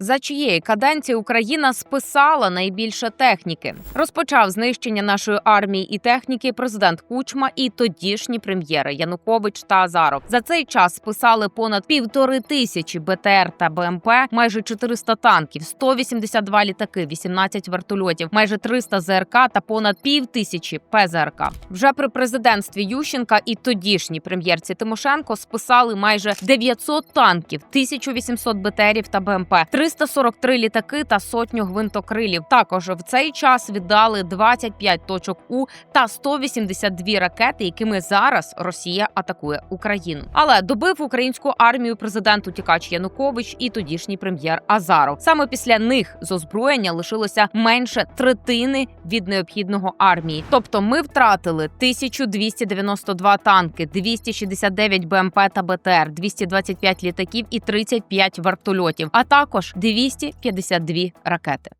За чиєї каденції Україна списала найбільше техніки, розпочав знищення нашої армії і техніки президент Кучма і тодішні прем'єри Янукович та Азаров. За цей час списали понад півтори тисячі БТР та БМП, майже 400 танків, 182 літаки, 18 вертольотів, майже 300 ЗРК та понад пів тисячі ПЗРК. Вже при президентстві Ющенка і тодішній прем'єрці Тимошенко списали майже 900 танків, 1800 БТРів та БМП, 343 літаки та сотню гвинтокрилів. Також в цей час віддали 25 точок У та 182 ракети, якими зараз Росія атакує Україну. Але добив українську армію президент утікач Янукович і тодішній прем'єр Азаров. Саме після них з озброєння лишилося менше третини від необхідного армії. Тобто, ми втратили 1292 танки, 269 БМП та БТР, 225 літаків і 35 вертольотів, а також 252 ракети.